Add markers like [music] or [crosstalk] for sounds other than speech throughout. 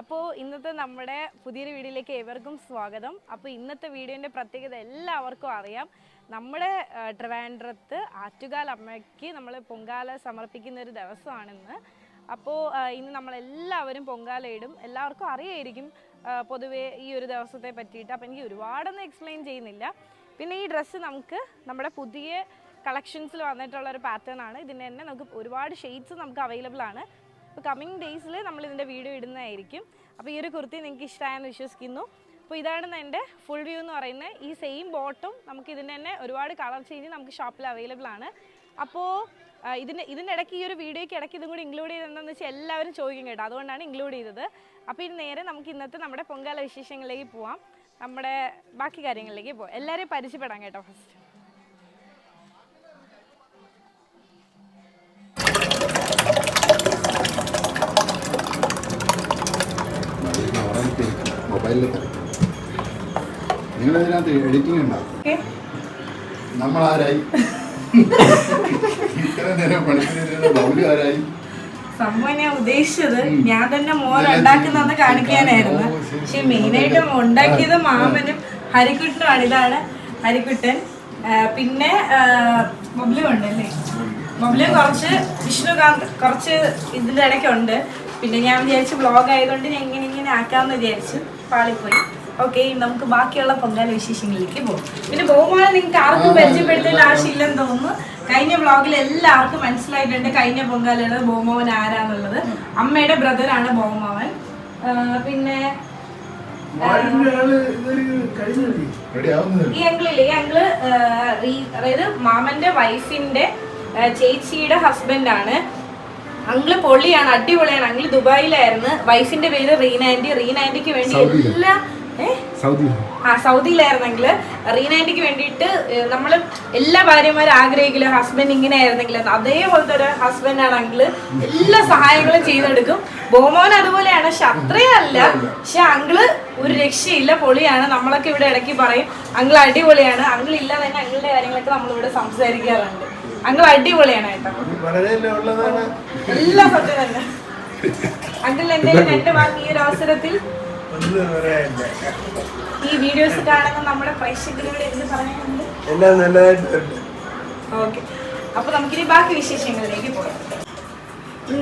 അപ്പോൾ ഇന്നത്തെ നമ്മുടെ പുതിയൊരു വീഡിയോയിലേക്ക് ഏവർക്കും സ്വാഗതം. അപ്പോൾ ഇന്നത്തെ വീഡിയോന്റെ പ്രത്യേകത എല്ലാവർക്കും അറിയാം. നമ്മുടെ ട്രിവാൻഡ്രത്ത് ആറ്റുകാൽ അമ്മയ്ക്ക് നമ്മൾ പൊങ്കാല സമർപ്പിക്കുന്ന ഒരു ദിവസമാണിന്ന്. അപ്പോൾ ഇന്ന് നമ്മളെല്ലാവരും പൊങ്കാല ഇടും. എല്ലാവർക്കും അറിയായിരിക്കും പൊതുവേ ഈ ഒരു ദിവസത്തെ പറ്റിയിട്ട്. അപ്പോൾ എനിക്ക് ഒരുപാടൊന്നും എക്സ്പ്ലെയിൻ ചെയ്യുന്നില്ല. പിന്നെ ഈ ഡ്രസ്സ് നമുക്ക് നമ്മുടെ പുതിയ കളക്ഷൻസിൽ വന്നിട്ടുള്ള ഒരു പാറ്റേൺ ആണ്. ഇതിന് തന്നെ നമുക്ക് ഒരുപാട് ഷെയ്ഡ്സ് നമുക്ക് അവൈലബിൾ ആണ്. അപ്പോൾ കമ്മിങ് ഡേയ്സിൽ നമ്മൾ ഇതിന്റെ വീഡിയോ ഇടുന്നതായിരിക്കും. അപ്പോൾ ഈ ഒരു കുർത്തി നിങ്ങൾക്ക് ഇഷ്ടമായെന്ന് വിശ്വസിക്കുന്നു. അപ്പോൾ ഇതാണ് എന്റെ ഫുൾ വ്യൂ എന്ന് പറയുന്നത് ഈ സെയിം ബോട്ടും നമുക്ക് ഇതിന്റെ തന്നെ ഒരുപാട് കളർ ചേഞ്ച് നമുക്ക് ഷോപ്പിൽ അവൈലബിൾ ആണ്. അപ്പോൾ ഇതിന് ഇതിന്റെ ഇടയ്ക്ക് ഈ ഒരു വീഡിയോയ്ക്ക് ഇടയ്ക്ക് ഇതും കൂടി ഇൻക്ലൂഡ് ചെയ്തെന്താണെന്ന് വെച്ചാൽ എല്ലാവരും ചോദിക്കും കേട്ടോ. അതുകൊണ്ടാണ് ഇൻക്ലൂഡ് ചെയ്തത്. അപ്പോൾ ഇത് നേരെ നമുക്ക് ഇന്നത്തെ നമ്മുടെ പൊങ്കാല വിശേഷങ്ങളിലേക്ക് പോവാം. നമ്മുടെ ബാക്കി കാര്യങ്ങളിലേക്ക് പോവാം. എല്ലാവരെയും പരിചയപ്പെടാം കേട്ടോ ഫസ്റ്റ് മൊബൈലിൽ നിങ്ങൾ അതിനകത്ത് എഡിറ്റിംഗ് ഉണ്ടോ നമ്മൾ ആരായി ഇത്ര നേരം പണിക്കുന്ന ബൗലി ആരായി? സംഭവം ഞാൻ ഉദ്ദേശിച്ചത് ഞാൻ തന്നെ മോൻ ഉണ്ടാക്കുന്നതെന്ന് കാണിക്കാനായിരുന്നു. പക്ഷെ മെയിനായിട്ട് ഉണ്ടാക്കിയത് മാമനും ഹരിക്കുട്ടനുമാണ് ഇതാണ് ഹരിക്കുട്ടൻ പിന്നെ ബബ്ലു ഉണ്ടല്ലേ? ബബ്ലു കുറച്ച് വിഷ്ണുകാന്ത് കുറച്ച് ഇതിന്റെ ഇടയ്ക്കുണ്ട് പിന്നെ ഞാൻ വിചാരിച്ചു ബ്ലോഗ് ആയതുകൊണ്ട് ഞാൻ ഇങ്ങനെ ഇങ്ങനെ ആക്കാമെന്ന് വിചാരിച്ചു. പാളിപ്പോയി. ഓക്കെ നമുക്ക് ബാക്കിയുള്ള പൊങ്കാല വിശേഷങ്ങളിലേക്ക് പോകും. പിന്നെ ബഹുമാനം നിങ്ങൾക്ക് ആർക്കും പരിചയപ്പെടുത്തേണ്ട ആവശ്യമില്ലെന്ന് തോന്നുന്നു. കഴിഞ്ഞ വ്ളോഗിൽ എല്ലാവർക്കും മനസ്സിലായിട്ടുണ്ട് കഴിഞ്ഞ പൊങ്കാലയുടെ ബോമോവൻ ആരാന്നുള്ളത്. അമ്മയുടെ ബ്രദറാണ് ബോമോവൻ പിന്നെ ഈ അങ്കിളില്ലേ ഈ അങ്കിൾ അതായത് മാമന്റെ വൈഫിന്റെ ചേച്ചിയുടെ ചേച്ചിയുടെ ഹസ്ബൻഡാണ് അങ്കിൾ പൊള്ളിയാണ് അടിപൊളിയാണ്. അങ്കിൾ ദുബായിലായിരുന്നു. വൈഫിന്റെ പേര് റീന ആന്റി. റീന ആന്റിക്ക് വേണ്ടി? എല്ലാ ആ സൗദിയിലായിരുന്നെങ്കിൽ റീനാൻഡിക്ക് വേണ്ടിയിട്ട് നമ്മൾ എല്ലാ ഭാര്യമാരും ആഗ്രഹിക്കില്ല ഹസ്ബൻഡ് ഇങ്ങനെ ആയിരുന്നെങ്കിൽ അതേപോലത്തെ ഒരു ഹസ്ബൻഡ് ആണെങ്കിൽ എല്ലാ സഹായങ്ങളും ചെയ്തെടുക്കും. ബോമോൻ അതുപോലെയാണ്. പക്ഷെ അത്രയല്ല പക്ഷെ അങ്കിൾ ഒരു രക്ഷയില്ല പൊളിയാണ്. നമ്മളൊക്കെ ഇവിടെ ഇടയ്ക്ക് പറയും അങ്കിൾ അടിപൊളിയാണ്. അങ്കിൾ ഇല്ലാതെ തന്നെ അങ്കിളുടെ കാര്യങ്ങളൊക്കെ നമ്മളിവിടെ സംസാരിക്കാറുണ്ട്. അങ്കിൾ അടിപൊളിയാണ് കേട്ടോ. എല്ലാ സത്യം തന്നെ. അങ്കിൾ എന്തെങ്കിലും രണ്ട് വാക്ക് ഈ ഒരു അവസരത്തിൽ ഈ വീഡിയോസ് കാണുന്ന നമ്മുടെ പ്രേക്ഷകരോട് എന്ത് പറയാനുണ്ട്? എല്ലാം നല്ലതായിട്ടുണ്ട് ഓക്കെ. അപ്പൊ നമുക്കിനി ബാക്കി വിശേഷങ്ങളിലേക്ക് പോകാം.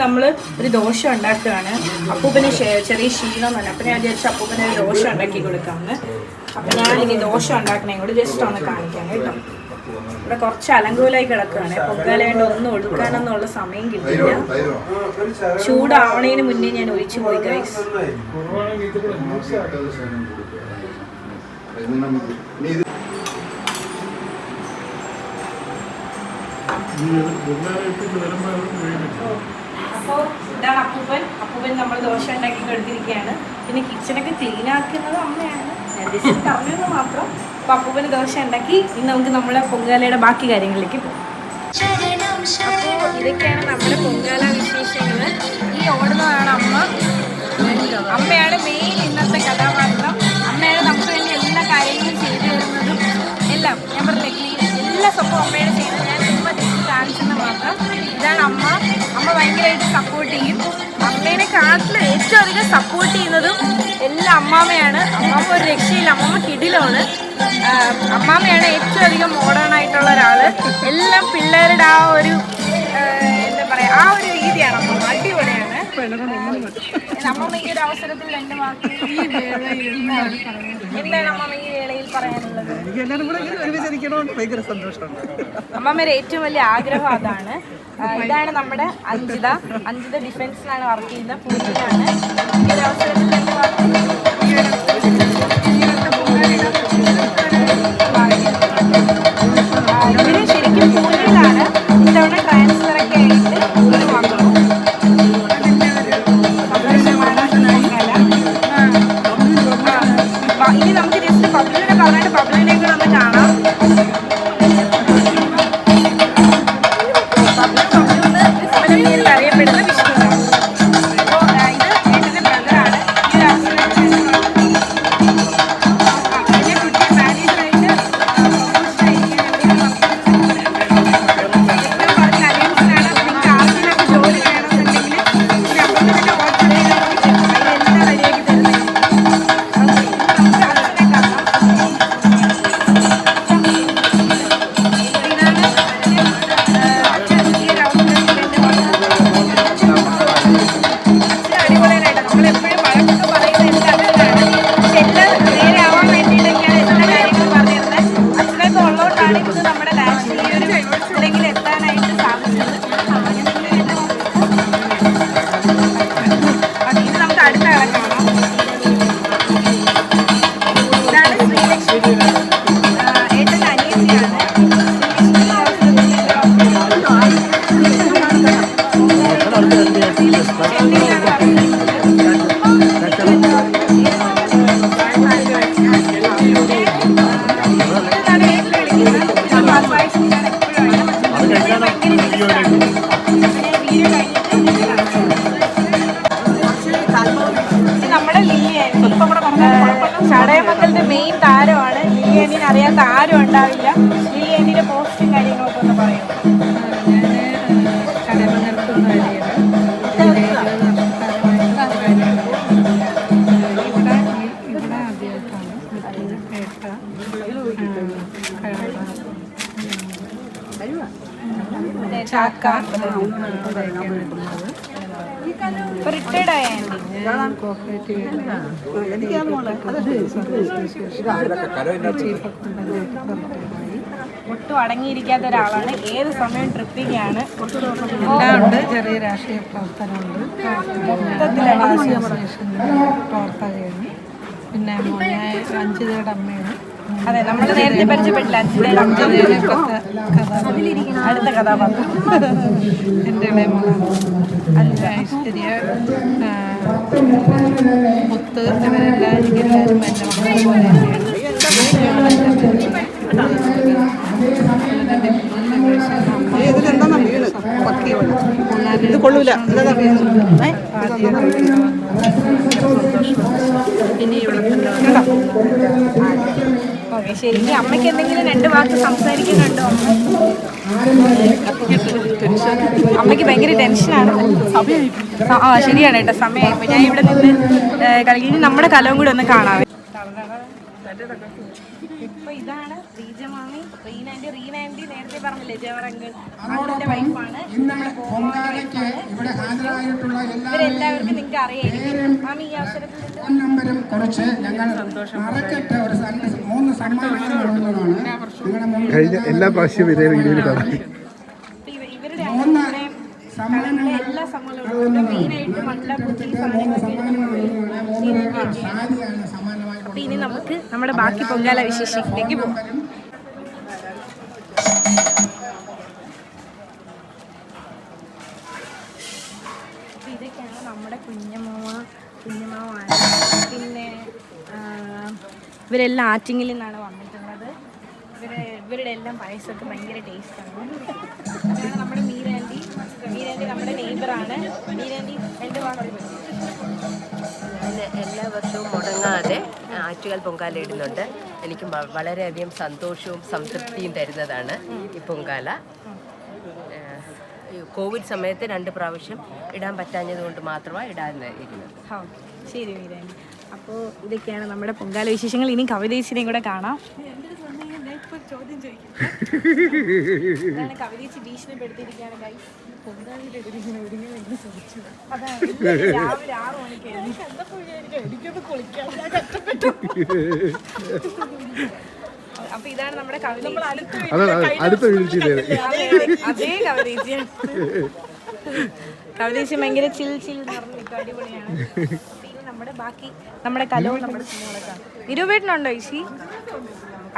നമ്മൾ ഒരു ദോശ ഉണ്ടാക്കുകയാണ്. അപ്പൂപ്പന് ചെറിയ ക്ഷീണം തന്നെ. അപ്പം ഞാൻ വിചാരിച്ചു അപ്പൂപ്പന് ഒരു ദോശ ഉണ്ടാക്കി കൊടുക്കാമെന്ന്. ഞാൻ ഇനി ദോശ ഉണ്ടാക്കണേ കൂടി ജസ്റ്റ് ഒന്ന് കാണിക്കാം കേട്ടോ. ഇവിടെ കുറച്ച് അലങ്കോലായി കിടക്കുകയാണ്. പൊങ്കാലായിട്ട് ഒന്നും ഒടുക്കാനൊന്നുള്ള സമയം കിട്ടില്ല ചൂടാവണേന് മുന്നേ ഞാൻ ഒഴിച്ചു പോയി ഗൈസ് അപ്പോൾ ഇതാണ് അപ്പൂപ്പൻ. അപ്പൂപ്പൻ നമ്മൾ ദോശ ഉണ്ടാക്കി കൊടുത്തിരിക്കുകയാണ്. പിന്നെ കിച്ചണൊക്കെ ക്ലീൻ ആക്കുന്നത് അമ്മയാണ്. ഞാൻ ജസ്റ്റ് പറഞ്ഞു മാത്രം. അപ്പോൾ അപ്പൂപ്പന് ദോശ ഉണ്ടാക്കി ഇന്ന് നമുക്ക് നമ്മുടെ പൊങ്കാലയുടെ ബാക്കി കാര്യങ്ങളിലേക്ക് പോകും. അപ്പോൾ ഇതൊക്കെയാണ് നമ്മുടെ പൊങ്കാല വിശേഷങ്ങൾ ഈ ഓടുന്നതാണ് അമ്മ. അമ്മയാണ് മെയിൻ ഇന്നത്തെ കഥാപാത്രം. അമ്മയാണ് നമുക്ക് വേണ്ടി എല്ലാ കാര്യങ്ങളും ചെയ്തു തരുന്നതും എല്ലാം. ഞാൻ പറഞ്ഞില്ലേ എല്ലാ സംഭവം അമ്മയാണ് ചെയ്യുന്നത് ഞാൻ ചുമ്മാ ജസ്റ്റ് കാണിച്ചെന്ന് മാത്രം. ഇതാണ് അമ്മ. അമ്മ ഭയങ്കരമായിട്ട് സപ്പോർട്ട് ചെയ്യും. അമ്മേനെ കാട്ടിൽ ഏറ്റവും അധികം സപ്പോർട്ട് ചെയ്യുന്നതും എല്ലാ അമ്മാമ്മയാണ്. അമ്മാമ്മ ഒരു രക്ഷയില്ല. അമ്മാമ്മ കിടിലാണ്. അമ്മാമയാണ് ഏറ്റവും അധികം മോഡേൺ ആയിട്ടുള്ള ഒരാൾ. എല്ലാം പിള്ളേരുടെ ആ ഒരു അമ്മമ്മ ഈ ഒരു അവസരത്തിൽ രണ്ട് വാക്ക് എന്താണ് അമ്മമ്മ ഈ വേളയിൽ പറയാനുള്ളത്? എനിക്ക് എല്ലാവരും കൂടെ ഇങ്ങനെ ഒരുമിച്ച് ഇരിക്കണമെന്ന് ഭയങ്കര സന്തോഷമുണ്ട് അമ്മമ്മയുടെ ഏറ്റവും വലിയ ആഗ്രഹം അതാണ്. ഇതാണ് നമ്മുടെ അഞ്ജിത. അഞ്ജിത ഡിഫൻസിലാണ് വർക്ക് ചെയ്യുന്ന പൂജയാണ്. ഈ ഒരു അവസരത്തിൽ രണ്ട് വാക്ക് ആ, ഇവർ ശരിക്കും പൂജയിലാണ്. ഇത്തവണ ട്രാൻസ്ഫർ റിട്ടയർഡ് ഒട്ടും അടങ്ങിയിരിക്കാത്ത ഒരാളാണ്. ഏത് സമയം ട്രിപ്പിങ്ങാണ്? ഉണ്ട് ചെറിയ രാഷ്ട്രീയ പ്രവർത്തനമുണ്ട്. മൊത്തത്തിലാണ് പ്രവർത്തകയാണ്. പിന്നെ മോനെ അഞ്ചിതയുടെ അമ്മയാണ്. അതെ നമ്മൾ നേരത്തെ പരിചയപ്പെട്ടില്ല. അഞ്ചിതയുടെ അടുത്ത കഥാപാത്രം. എന്റെ ഇളയ അല്ല ഐശ്വര്യ മുത്ത് ഇവരെല്ലാം എനിക്കെല്ലാവരും എന്റെ മക്കളെ പോലെ ഇത് കൊള്ളൂല. ഇനി ഇവിടെ ഓക്കെ ശരി ഇനി അമ്മയ്ക്ക് എന്തെങ്കിലും രണ്ട് വാക്ക് സംസാരിക്കുന്നുണ്ടോ? അമ്മയ്ക്ക് ഭയങ്കര ടെൻഷനാണ് ആ, ശരിയാണ് കേട്ടോ ഇപ്പൊ ഞാൻ ഇവിടെ നിന്ന് കളി ഇനി നമ്മുടെ കലവും കൂടി ഒന്ന് കാണാവേ. ഇപ്പൊ ഇതാണ് നേരത്തെ പറഞ്ഞില്ലേ ജവറങ്കൽ അതിന്റെ വൈഫാണ്? പൊങ്കാലയ്ക്ക് ഇവിടെ ഹാജരായിട്ടുള്ള എല്ലാ ഇവരെല്ലാവർക്കും നിങ്ങൾക്ക് അറിയായിരിക്കും മാമി ഈ അവസരത്തിൽ നമ്പരും കുറിച്ച് ഞങ്ങൾ മറക്കട്ടെ ഒരു മൂന്ന് കഴിഞ്ഞ എല്ലാ പ്രാവശ്യവും ഇതേ വീഡിയോയിൽ ഇവരുടെ എല്ലാ മെയിനായിട്ട് ഇനി നമുക്ക് നമ്മുടെ ബാക്കി പൊങ്കാല വിശേഷത്തിലേക്ക് പോകാം. ഇതൊക്കെയാണ് നമ്മുടെ കുഞ്ഞമ്മ കുഞ്ഞമ്മാവാണ്. പിന്നെ ഇവരെല്ലാം ആറ്റിങ്ങിൽ നിന്നാണ് വന്നിട്ടുള്ളത്. ഇവർ ഇവരുടെ എല്ലാം പായസമൊക്കെ ഭയങ്കര ടേസ്റ്റാണ് ഇതാണ് നമ്മുടെ മീരാന്റി മീരാന്റി നമ്മുടെ നെയ്ബറാണ് മീരാന്റി എന്റെ വാങ്ങി എല്ലാ വർഷവും ആറ്റുകാൽ പൊങ്കാല ഇടുന്നുണ്ട്. എനിക്ക് വളരെയധികം സന്തോഷവും സംതൃപ്തിയും തരുന്നതാണ് ഈ പൊങ്കാല. കോവിഡ് സമയത്ത് രണ്ട് പ്രാവശ്യം ഇടാൻ പറ്റാഞ്ഞത് കൊണ്ട് മാത്രമാണ് ഇടാൻ ഇരുന്നത് ശരി വീരാനി അപ്പോൾ ഇതൊക്കെയാണ് നമ്മുടെ പൊങ്കാല വിശേഷങ്ങൾ. ഇനി കവിതേച്ചിനെയും കൂടെ കാണാം. ചോദ്യം ചോദിക്കും. [laughs] കവിതേച്ചി ഭീഷണിപ്പെടുത്തിയിരിക്കുകയാണ് guys. അപ്പൊ ഇതാണ് നമ്മുടെ കവിത. അടുത്ത വീഴ്ച അതേ ഭയങ്കര ചിൽ ചിൽ അടിപൊളിയാണ്. നമ്മുടെ ബാക്കി നമ്മുടെ കലവും നമ്മുടെ സിനിമകളൊക്കെ. നിരൂപേട്ടനുണ്ടോ ഈശി?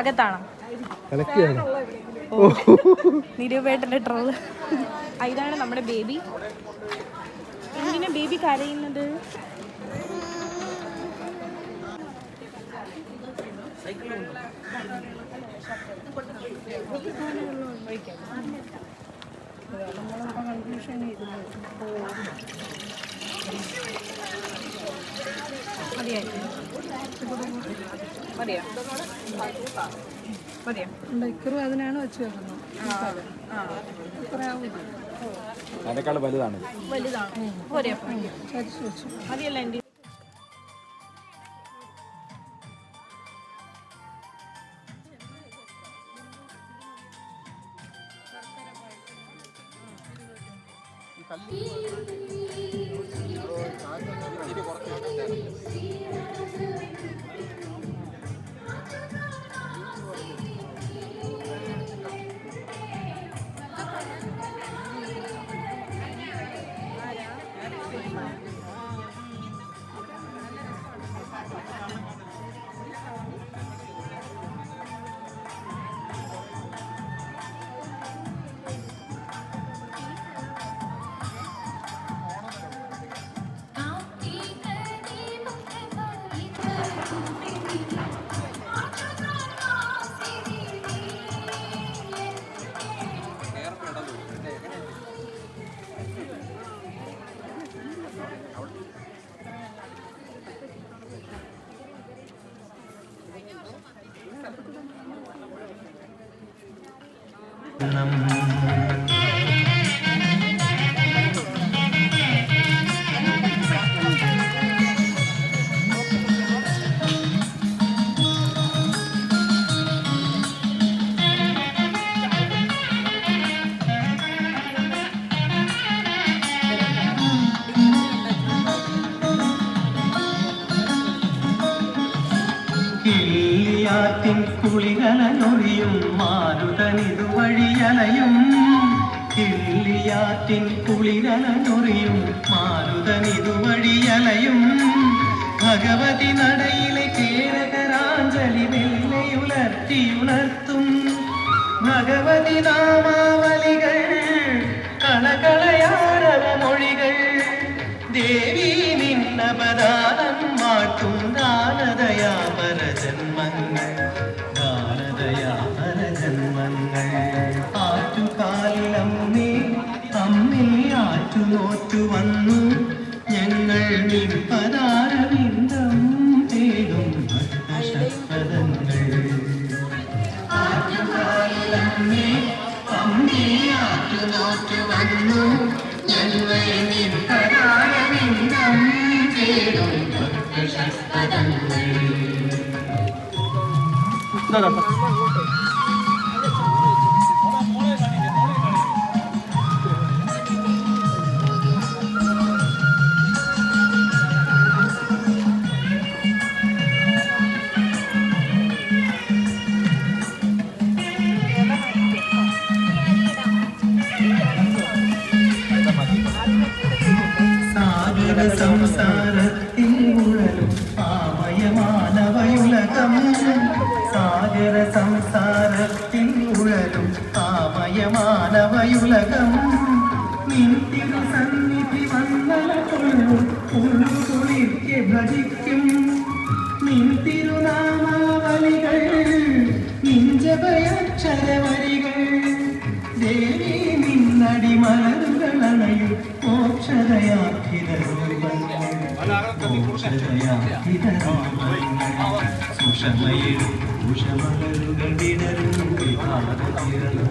അകത്താണോ? നിരൂപേട്ടന്റെ ട്രോൾ ഇതാണ് നമ്മുടെ ബേബി. എന്തിനാ ബേബി കരയുന്നത്? മതിയായി. മതിയോ മതിയോ? ഇക്കറും അതിനാണ് വെച്ച് വെക്കുന്നത് അതിനേക്കാൾ വലുതാണ്. വലുതാണോ. പോരെ. മതിയല്ല എന്റെ ഇച്ചിരി കുറച്ച് நவியும் மாருதனிது வழியலையும் கிள்ளியாற்றின் குளிரல நொறியும் மாருதனிது வழியலையும் பகவதி நடையிலே கேரகராஞ்சலி வெள்ளை உலர்த்தி உணர்த்தும் பகவதி நாமாவலிகள் கலகலையாடல மொழிகள் தேவி நின்னபதானம் மாட்டும் தானதயாபர ஜன்மங்கள். വന്നു ഞങ്ങൾ നിൽപ്പതാരവിന്ദം തേടും ആറ്റു വന്നു. ഞങ്ങൾ നിൽപ്പതാരവിന്ദം തേടും ഭക്തശസ്പദങ്ങൾ ആമയമാനവയുലകം നിന്തിരു സന്നിധി വന്നല കൊള്ളും ഉള്ളു കുളിർക്കെ ഭജിക്കും. നിൻ തിരുനാമാവലികൾ നിഞ്ചഭയക്ഷരവരികൾ. ദേവി നിന്നടി മലരുകളണയും മോക്ഷതയാഖിത മോക്ഷതയാഖിത സുഷമയിടും ഉഷമലരുകൾ വിടരും വിഭാഗത്തിരളും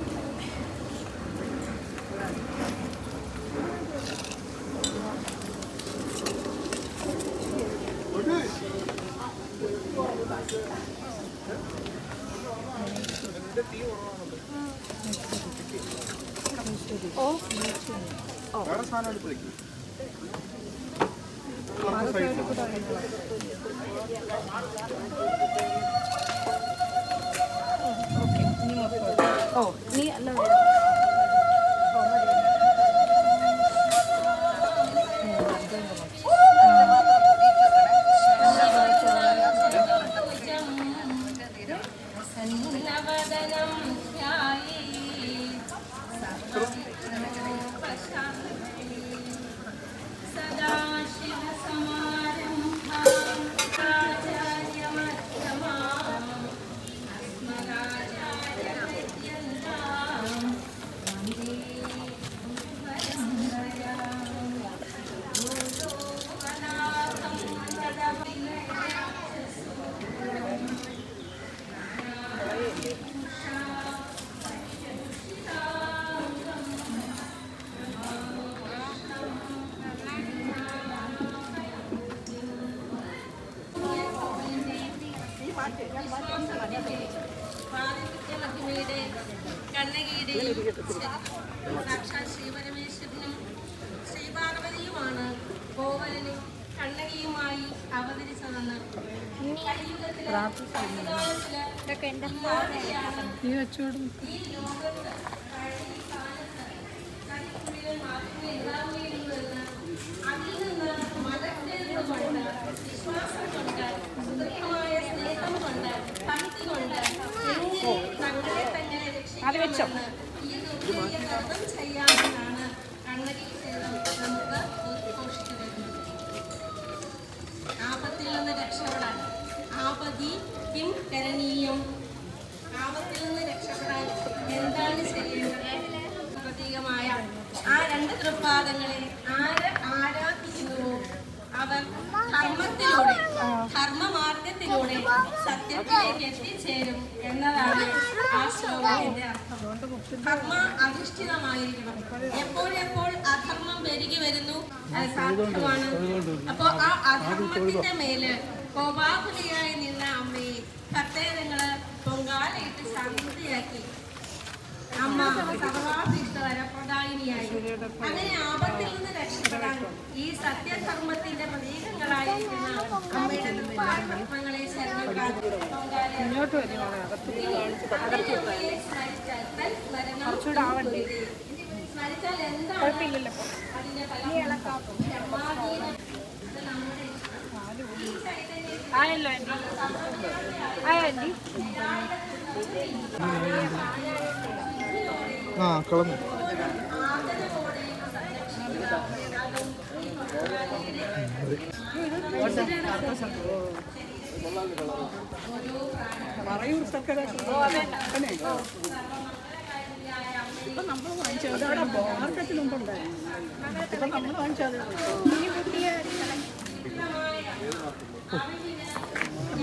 പരാരവിന്ദ ഓ നീ അല്ല സാക്ഷാൽ മേൽ കോപാകുലിയായി നിന്ന അമ്മയെ ഭക്തേതങ്ങൾ പൊങ്കാലയിട്ട് ശാന്തിയാക്കി. അമ്മ അങ്ങനെ ആപത്തിൽ നിന്ന് രക്ഷപ്പെടാൻ ഈ സത്യധർമ്മത്തിന്റെ പ്രതീകങ്ങളായിരിക്കുന്ന അമ്മയുടെ സ്മരിച്ചാൽ എന്താണ് അതിന്റെ ഫലം ധർമാധീനം ഇത് നമ്മുടെ ഈ ആയോ ആന്റി ആ കളഞ്ഞു. പറയൂർ സർക്കാർ ഇപ്പൊ നമ്മൾ വാങ്ങിച്ചത് അവിടെ മാർക്കറ്റിൽ മുമ്പുണ്ടായിരുന്നു ഇപ്പൊ നമ്മൾ വാങ്ങിച്ചത്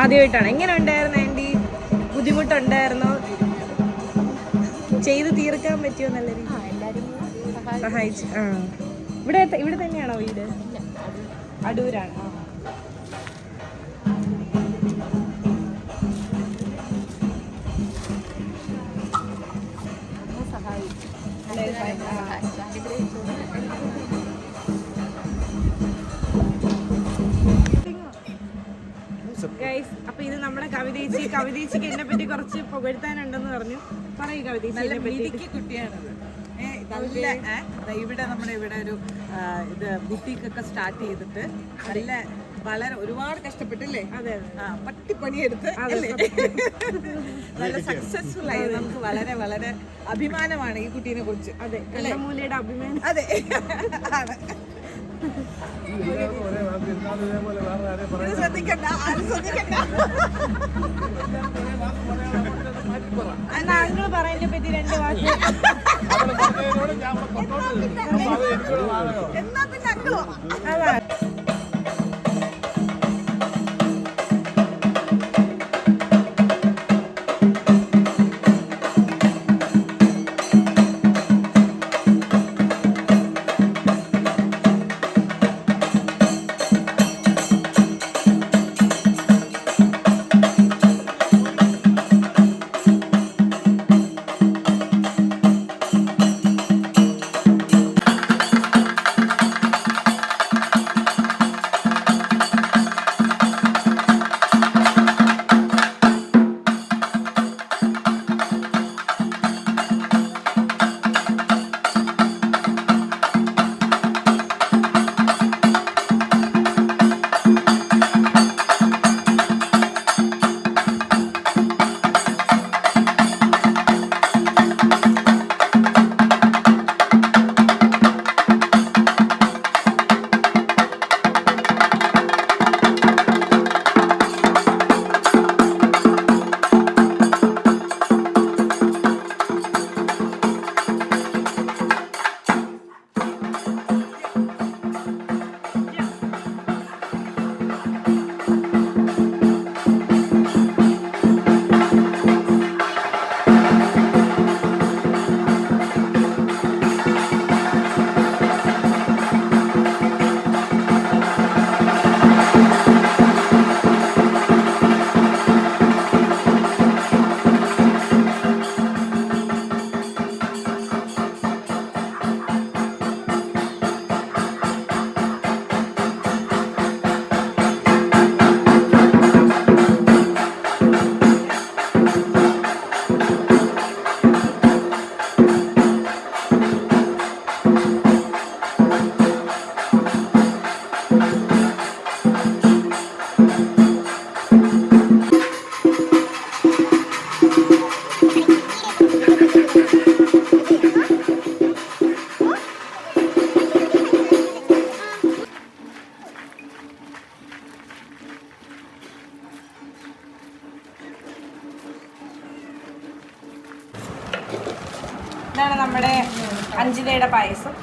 ആദ്യമായിട്ടാണ്. എങ്ങനെ ഉണ്ടായിരുന്നു ആന്റി? ബുദ്ധിമുട്ടുണ്ടായിരുന്നോ? ചെയ്ത് തീർക്കാൻ പറ്റിയോ നല്ല രീതി? സഹായിച്ചു. ആ. ഇവിടെ ഇവിടെ തന്നെയാണോ വീട്? അടൂരാണ് ആ. ഗൈസ് അപ്പൊ ഇത് നമ്മുടെ കവിതേച്ചി കവിതേച്ചിക്ക് എന്നെ പറ്റി കുറച്ച് പുകഴ്ത്താനുണ്ടെന്ന് പറഞ്ഞു. പറയൂ കവിതേച്ചി എന്നെ പറ്റി. കുട്ടിയാണത്. നല്ല ഇവിടെ നമ്മുടെ ഇവിടെ ഒരു ഇത് ഇത് ബുട്ടീക്കൊക്കെ സ്റ്റാർട്ട് ചെയ്തിട്ട് നല്ല വളരെ ഒരുപാട് കഷ്ടപ്പെട്ടില്ലേ? അതെ ആ, പട്ടിപ്പണിയെടുത്ത് നല്ല സക്സസ്ഫുൾ ആയി. നമുക്ക് വളരെ വളരെ അഭിമാനമാണ് ഈ കുട്ടീനെ കുറിച്ച്. അതെ അഭിമാനം. അതെ. [laughs] ശ്രദ്ധിക്കണ്ട ആരും ശ്രദ്ധിക്കണ്ട. എന്നാ അങ്കിൾ പറയുന്നതിനെ പറ്റി രണ്ട് വാക്ക്. എന്നാ പിന്നെ അക്കളോ അതാ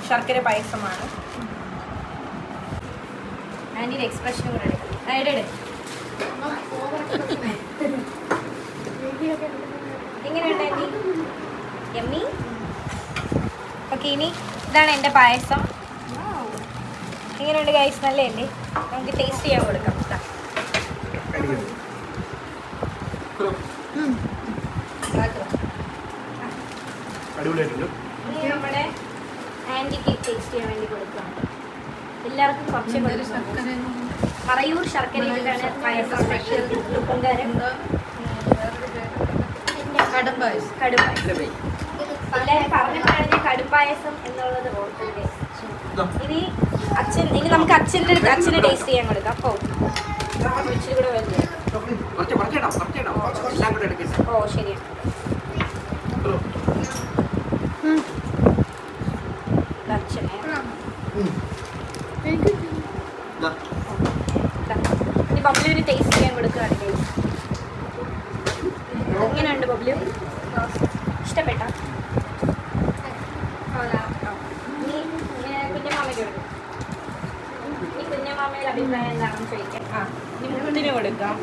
ശർക്കര പായസമാണ്. ആന്റിയുടെ എക്സ്പ്രഷൻ കൂടെ എടുക്കും. ആ, എട്, എട്. എങ്ങനെയുണ്ട് ആന്റി എമ്മി? ഓക്കെ ഇനി ഇതാണ് എന്റെ പായസം. എങ്ങനെയുണ്ട് ഗൈസ് നല്ലതല്ലേ നമുക്ക് ടേസ്റ്റ് ചെയ്യാൻ കൊടുക്കാം. ഇനി നമ്മുടെ ആന്റിക്ക് ടേസ്റ്റ് ചെയ്യാൻ വേണ്ടി കൊടുക്കാം എല്ലാവർക്കും കുറച്ച് പറയൂർ ശർക്കര ഇട്ടിട്ടാണ് പായസം സ്പെഷ്യൽ പൊങ്കാരം എല്ലാവരും ഞാൻ എന്നുള്ളത് ഇനി അച്ഛൻ ഇനി നമുക്ക് അച്ഛന്റെ അടുത്ത് അച്ഛന് ടേസ്റ്റ് ചെയ്യാൻ കൊടുക്കാം. ഓ ഇച്ചിരി കൂടെ വരുന്നത് ഓ ശരിയാണ് ഇത് അച്ഛനെ ദാ. ഇനി ബബ്ലുവിന് ടേസ്റ്റ് ചെയ്യാൻ കൊടുക്കുകയാണ് guys. എങ്ങനെയുണ്ട് ബബ്ലു ഇഷ്ടപ്പെട്ട കുഞ്ഞമാമയുടെ അഭിപ്രായം എന്താണെന്ന് ചോദിക്കാം ആ മുത്തിന് കൊടുക്കാം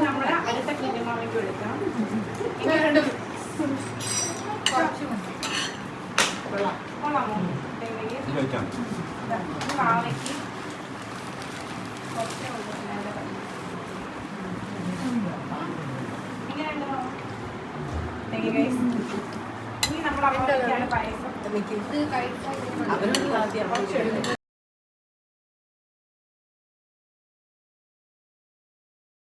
നമ്മുടെ അടുത്ത കുഞ്ഞമാമയ്ക്ക് കൊടുക്കാം എങ്ങനെയുണ്ട് കൊള്ളാം. കൊള്ളാമോ മാവയ്ക്ക് കുറച്ച് നമ്മൾ അവരുടെ പായസം അവരോട് ആദ്യം